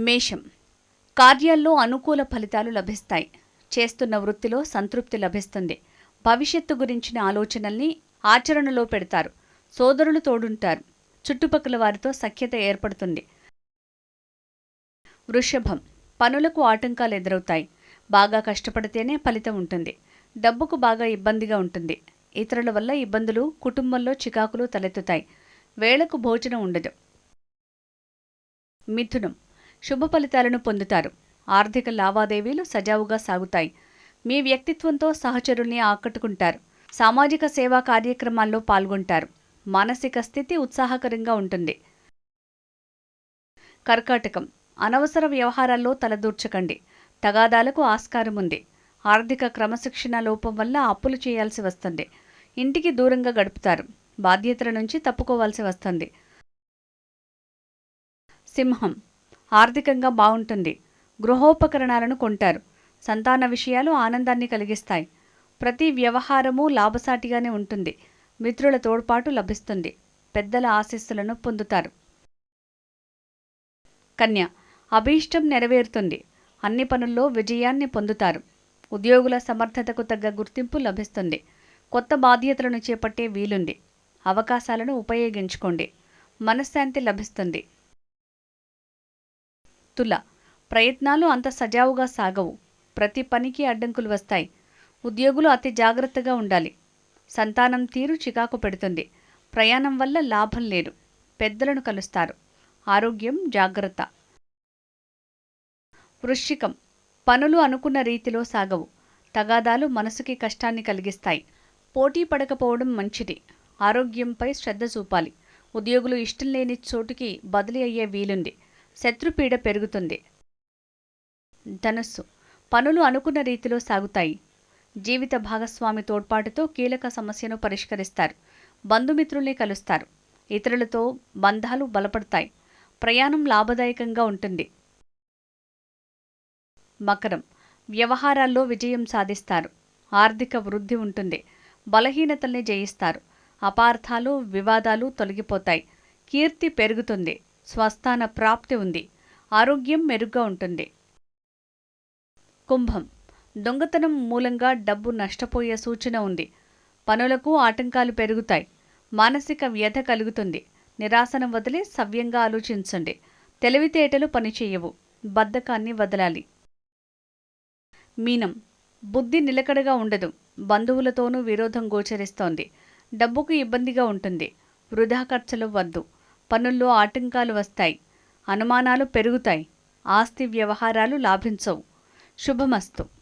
మేషం. కార్యాల్లో అనుకూల ఫలితాలు లభిస్తాయి. చేస్తున్న వృత్తిలో సంతృప్తి లభిస్తుంది. భవిష్యత్తు గురించిన ఆలోచనల్ని ఆచరణలో పెడతారు. సోదరులు తోడుంటారు. చుట్టుపక్కల వారితో సఖ్యత ఏర్పడుతుంది. వృషభం. పనులకు ఆటంకాలు ఎదురవుతాయి. బాగా కష్టపడితేనే ఫలితం ఉంటుంది. డబ్బుకు బాగా ఇబ్బందిగా ఉంటుంది. ఇతరుల వల్ల ఇబ్బందులు కుటుంబంలో చికాకులు తలెత్తుతాయి. వేళకు భోజనం ఉండదు. మిథునం. శుభ ఫలితాలను పొందుతారు. ఆర్థిక లావాదేవీలు సజావుగా సాగుతాయి. మీ వ్యక్తిత్వంతో సహచరుల్ని ఆకట్టుకుంటారు. సామాజిక సేవా కార్యక్రమాల్లో పాల్గొంటారు. మానసిక స్థితి ఉత్సాహకరంగా ఉంటుంది. కర్కాటకం. అనవసర వ్యవహారాల్లో తలదూర్చకండి. తగాదాలకు ఆస్కారం ఉంది. ఆర్థిక క్రమశిక్షణ లోపం వల్ల అప్పులు చేయాల్సి వస్తుంది. ఇంటికి దూరంగా గడుపుతారు. బాధ్యతల నుంచి తప్పుకోవాల్సి వస్తుంది. సింహం. ఆర్థికంగా బాగుంటుంది గృహోపకరణాలను కొంటారు. సంతాన విషయాలు ఆనందాన్ని కలిగిస్తాయి. ప్రతి వ్యవహారము లాభసాటిగానే ఉంటుంది. మిత్రుల తోడ్పాటు లభిస్తుంది. పెద్దల ఆశీస్సులను పొందుతారు. కన్య అభీష్టం నెరవేరుతుంది. అన్ని పనుల్లో విజయాన్ని పొందుతారు. ఉద్యోగుల సమర్థతకు తగ్గ గుర్తింపు లభిస్తుంది. కొత్త బాధ్యతలను చేపట్టే వీలుంది. అవకాశాలను ఉపయోగించుకోండి. మనశ్శాంతి లభిస్తుంది. వ్యక్తుల ప్రయత్నాలు అంత సజావుగా సాగవు. ప్రతి పనికి అడ్డంకులు వస్తాయి. ఉద్యోగులు అతి జాగ్రత్తగా ఉండాలి. సంతానం తీరు చికాకు పెడుతుంది. ప్రయాణం వల్ల లాభం లేదు. పెద్దలను కలుస్తారు. ఆరోగ్యం జాగ్రత్త. వృశ్చికం. పనులు అనుకున్న రీతిలో సాగవు. తగాదాలు మనసుకి కష్టాన్ని కలిగిస్తాయి. పోటీ పడకపోవడం మంచిది. ఆరోగ్యంపై శ్రద్ధ చూపాలి. ఉద్యోగులు ఇష్టం లేని చోటుకి బదిలీ అయ్యే వీలుంది. శత్రుపీడ పెరుగుతుంది. ధనుస్సు. పనులు అనుకున్న రీతిలో సాగుతాయి. జీవిత భాగస్వామి తోడ్పాటుతో కీలక సమస్యను పరిష్కరిస్తారు. బంధుమిత్రుల్ని కలుస్తారు. ఇతరులతో బంధాలు బలపడతాయి. ప్రయాణం లాభదాయకంగా ఉంటుంది. మకరం. వ్యవహారాల్లో విజయం సాధిస్తారు. ఆర్థిక వృద్ధి ఉంటుంది. బలహీనతల్ని జయిస్తారు. అపార్థాలు వివాదాలు తొలగిపోతాయి. కీర్తి పెరుగుతుంది. స్వస్థాన ప్రాప్తి ఉంది. ఆరోగ్యం మెరుగ్గా ఉంటుంది. కుంభం. దొంగతనం మూలంగా డబ్బు నష్టపోయే సూచన ఉంది. పనులకు ఆటంకాలు పెరుగుతాయి. మానసిక వ్యధ కలుగుతుంది. నిరాశను వదిలి సవ్యంగా ఆలోచించండి. తెలివితేటలు పనిచేయవు. బద్ధకాన్ని వదలాలి. మీనం. బుద్ధి నిలకడగా ఉండదు. బంధువులతోనూ విరోధం గోచరిస్తోంది. డబ్బుకు ఇబ్బందిగా ఉంటుంది. వృధా ఖర్చులు వద్దు. పనుల్లో ఆటంకాలు వస్తాయి. అనుమానాలు పెరుగుతాయి. ఆస్తి వ్యవహారాలు లాభించవు. శుభమస్తు.